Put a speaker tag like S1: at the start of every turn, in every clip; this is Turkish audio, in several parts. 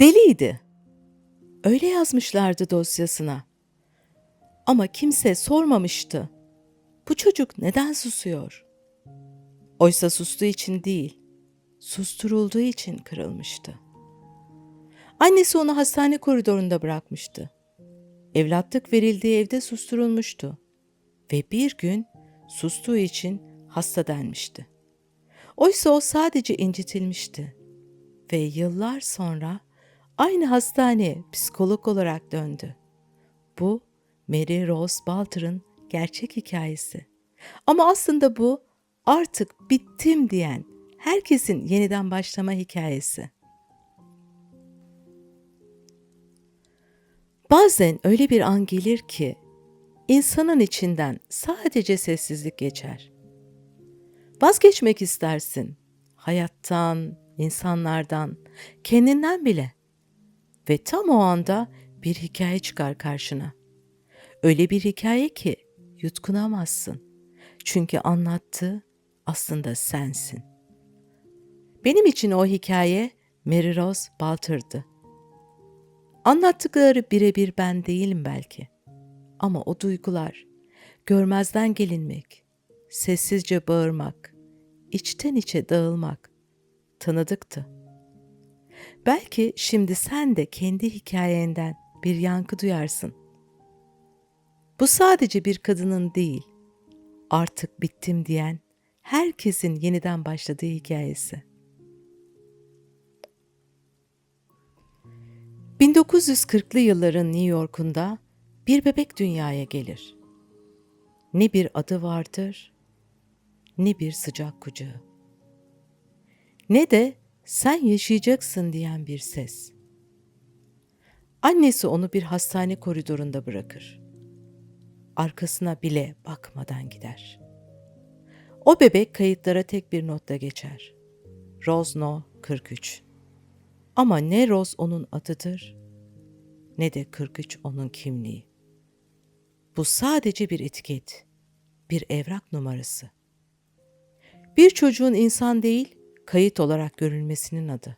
S1: Deliydi. Öyle yazmışlardı dosyasına. Ama kimse sormamıştı. Bu çocuk neden susuyor? Oysa sustuğu için değil, susturulduğu için kırılmıştı. Annesi onu hastane koridorunda bırakmıştı. Evlatlık verildiği evde susturulmuştu ve bir gün sustuğu için hasta denmişti. Oysa o sadece incitilmişti ve yıllar sonra aynı hastaneye psikolog olarak döndü. Bu Mary Rose Balter'ın gerçek hikayesi. Ama aslında bu artık bittim diyen herkesin yeniden başlama hikayesi. Bazen öyle bir an gelir ki insanın içinden sadece sessizlik geçer. Vazgeçmek istersin hayattan, insanlardan, kendinden bile. Ve tam o anda bir hikaye çıkar karşına. Öyle bir hikaye ki yutkunamazsın. Çünkü anlattığı aslında sensin. Benim için o hikaye Mary Rose Balter'dı. Anlattıkları birebir ben değilim belki. Ama o duygular, görmezden gelinmek, sessizce bağırmak, içten içe dağılmak tanıdıktı. Belki şimdi sen de kendi hikayenden bir yankı duyarsın. Bu sadece bir kadının değil, artık bittim diyen herkesin yeniden başladığı hikayesi. 1940'lı yılların New York'unda bir bebek dünyaya gelir. Ne bir adı vardır, ne bir sıcak kucağı. Ne de sen yaşayacaksın diyen bir ses. Annesi onu bir hastane koridorunda bırakır. Arkasına bile bakmadan gider. O bebek kayıtlara tek bir notla geçer. Rosno 43. Ama ne Rose onun adıdır ne de 43 onun kimliği. Bu sadece bir etiket, bir evrak numarası. Bir çocuğun insan değil, kayıt olarak görülmesinin adı.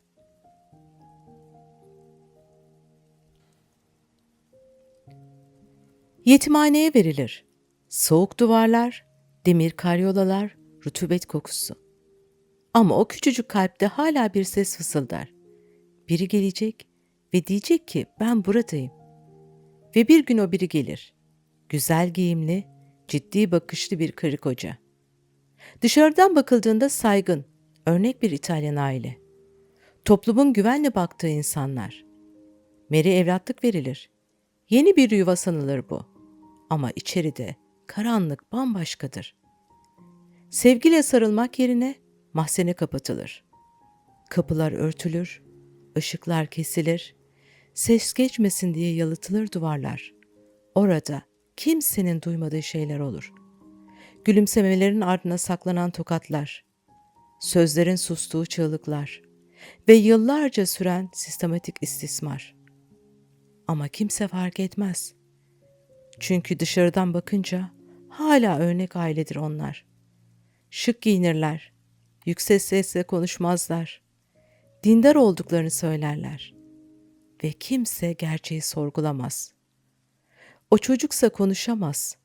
S1: Yetimhaneye verilir. Soğuk duvarlar, demir karyolalar, rutubet kokusu. Ama o küçücük kalpte hala bir ses fısıldar. Biri gelecek ve diyecek ki ben buradayım. Ve bir gün o biri gelir. Güzel giyimli, ciddi bakışlı bir karı koca. Dışarıdan bakıldığında saygın, örnek bir İtalyan aile. Toplumun güvenle baktığı insanlar. Mary evlatlık verilir. Yeni bir yuva sanılır bu. Ama içeride karanlık bambaşkadır. Sevgiyle sarılmak yerine mahzene kapatılır. Kapılar örtülür, ışıklar kesilir, ses geçmesin diye yalıtılır duvarlar. Orada kimsenin duymadığı şeyler olur. Gülümsemelerin ardına saklanan tokatlar, sözlerin sustuğu çığlıklar ve yıllarca süren sistematik istismar. Ama kimse fark etmez. Çünkü dışarıdan bakınca hala örnek ailedir onlar. Şık giyinirler, yüksek sesle konuşmazlar, dindar olduklarını söylerler ve kimse gerçeği sorgulamaz. O çocuksa konuşamaz.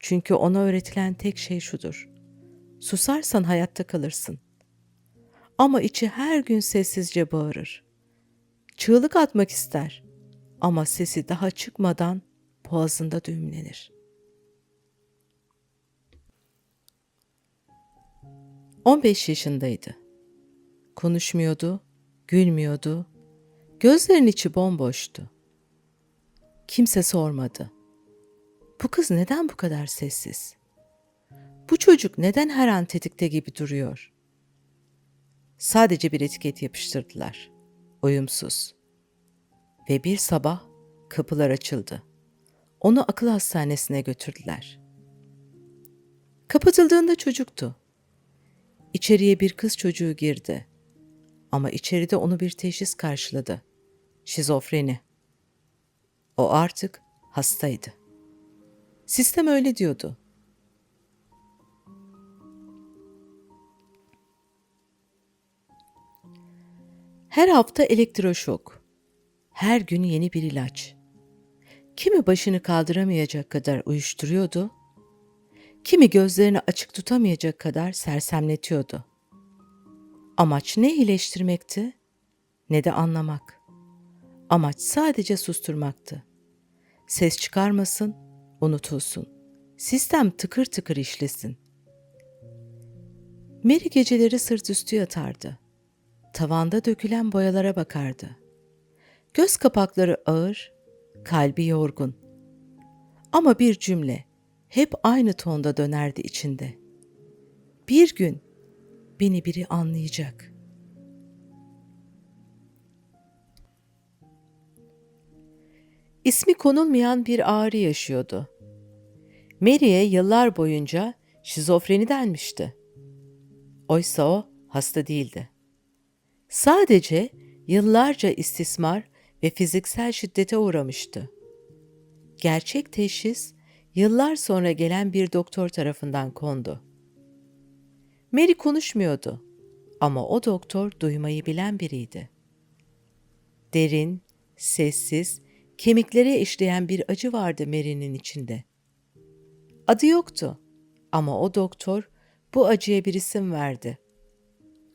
S1: Çünkü ona öğretilen tek şey şudur. Susarsan hayatta kalırsın. Ama içi her gün sessizce bağırır. Çığlık atmak ister ama sesi daha çıkmadan boğazında düğümlenir. 15 yaşındaydı. Konuşmuyordu, gülmüyordu, gözlerin içi bomboştu. Kimse sormadı. Bu kız neden bu kadar sessiz? Bu çocuk neden her an tetikte gibi duruyor? Sadece bir etiket yapıştırdılar. Uyumsuz. Ve bir sabah kapılar açıldı. Onu akıl hastanesine götürdüler. Kapatıldığında çocuktu. İçeriye bir kız çocuğu girdi. Ama içeride onu bir teşhis karşıladı. Şizofreni. O artık hastaydı. Sistem öyle diyordu. Her hafta elektroşok, her gün yeni bir ilaç. Kimi başını kaldıramayacak kadar uyuşturuyordu, kimi gözlerini açık tutamayacak kadar sersemletiyordu. Amaç ne iyileştirmekti ne de anlamak. Amaç sadece susturmaktı. Ses çıkarmasın, unutulsun. Sistem tıkır tıkır işlesin. Mary geceleri sırt üstü yatardı. Tavanda dökülen boyalara bakardı. Göz kapakları ağır, kalbi yorgun. Ama bir cümle hep aynı tonda dönerdi içinde. Bir gün beni biri anlayacak. İsmi konulmayan bir ağrı yaşıyordu. Mary'e yıllar boyunca şizofreni denmişti. Oysa o hasta değildi. Sadece yıllarca istismar ve fiziksel şiddete uğramıştı. Gerçek teşhis yıllar sonra gelen bir doktor tarafından kondu. Mary konuşmuyordu ama o doktor duymayı bilen biriydi. Derin, sessiz, kemiklere işleyen bir acı vardı Mary'nin içinde. Adı yoktu ama o doktor bu acıya bir isim verdi.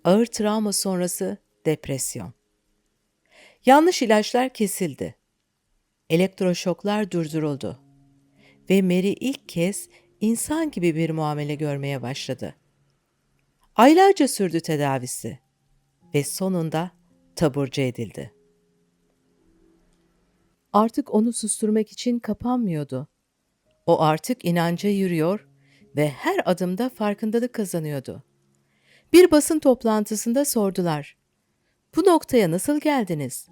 S1: Ağır travma sonrası depresyon. Yanlış ilaçlar kesildi. Elektroşoklar durduruldu. Ve Mary ilk kez insan gibi bir muamele görmeye başladı. Aylarca sürdü tedavisi ve sonunda taburcu edildi. Artık onu susturmak için kapanmıyordu. O artık inanca yürüyor ve her adımda farkındalık kazanıyordu. Bir basın toplantısında sordular. Bu noktaya nasıl geldiniz?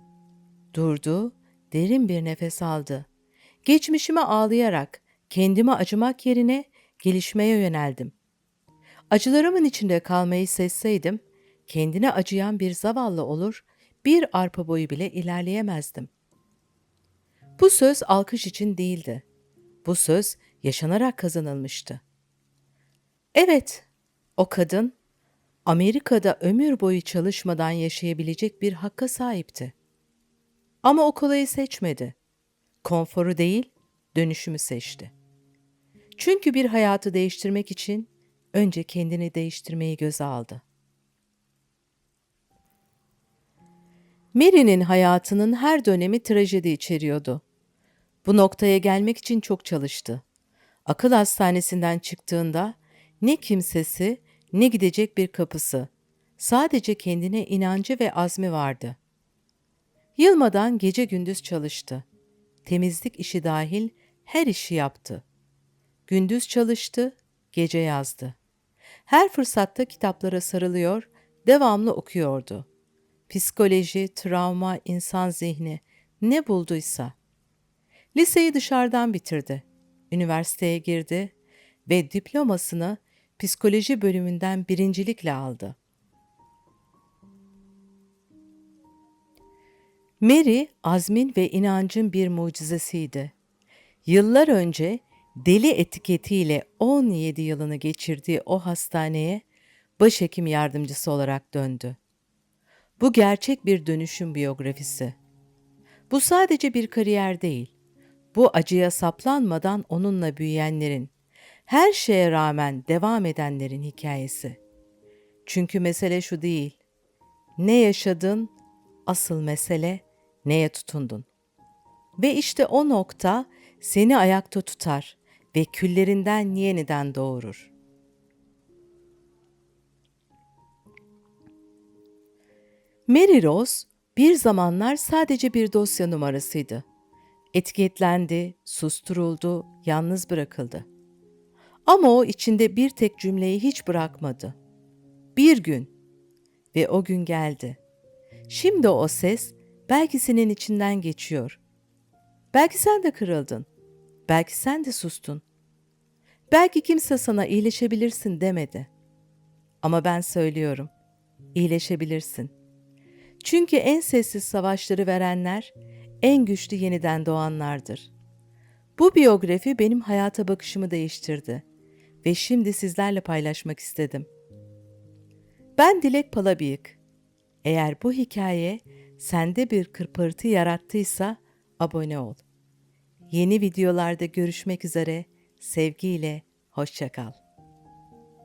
S1: Durdu, derin bir nefes aldı. Geçmişime ağlayarak, kendime acımak yerine gelişmeye yöneldim. Acılarımın içinde kalmayı seçseydim, kendine acıyan bir zavallı olur, bir arpa boyu bile ilerleyemezdim. Bu söz alkış için değildi. Bu söz yaşanarak kazanılmıştı. Evet, o kadın Amerika'da ömür boyu çalışmadan yaşayabilecek bir hakka sahipti. Ama o kolayı seçmedi. Konforu değil, dönüşümü seçti. Çünkü bir hayatı değiştirmek için önce kendini değiştirmeyi göze aldı. Mary'nin hayatının her dönemi trajedi içeriyordu. Bu noktaya gelmek için çok çalıştı. Akıl hastanesinden çıktığında ne kimsesi ne gidecek bir kapısı. Sadece kendine inancı ve azmi vardı. Yılmadan gece gündüz çalıştı. Temizlik işi dahil her işi yaptı. Gündüz çalıştı, gece yazdı. Her fırsatta kitaplara sarılıyor, devamlı okuyordu. Psikoloji, travma, insan zihni ne bulduysa. Liseyi dışarıdan bitirdi. Üniversiteye girdi ve diplomasını psikoloji bölümünden birincilikle aldı. Mary, azmin ve inancın bir mucizesiydi. Yıllar önce deli etiketiyle 17 yılını geçirdiği o hastaneye başhekim yardımcısı olarak döndü. Bu gerçek bir dönüşüm biyografisi. Bu sadece bir kariyer değil. Bu acıya saplanmadan onunla büyüyenlerin, her şeye rağmen devam edenlerin hikayesi. Çünkü mesele şu değil. Ne yaşadın? Asıl mesele neye tutundun? Ve işte o nokta seni ayakta tutar ve küllerinden yeniden doğurur. Mary Rose bir zamanlar sadece bir dosya numarasıydı. Etiketlendi, susturuldu, yalnız bırakıldı. Ama o içinde bir tek cümleyi hiç bırakmadı. Bir gün ve o gün geldi. Şimdi o ses belki senin içinden geçiyor. Belki sen de kırıldın. Belki sen de sustun. Belki kimse sana iyileşebilirsin demedi. Ama ben söylüyorum. iyileşebilirsin. Çünkü en sessiz savaşları verenler en güçlü yeniden doğanlardır. Bu biyografi benim hayata bakışımı değiştirdi ve şimdi sizlerle paylaşmak istedim. Ben Dilek Palabıyık. Eğer bu hikaye sende bir kırpırtı yarattıysa abone ol. Yeni videolarda görüşmek üzere. Sevgiyle, hoşça kal.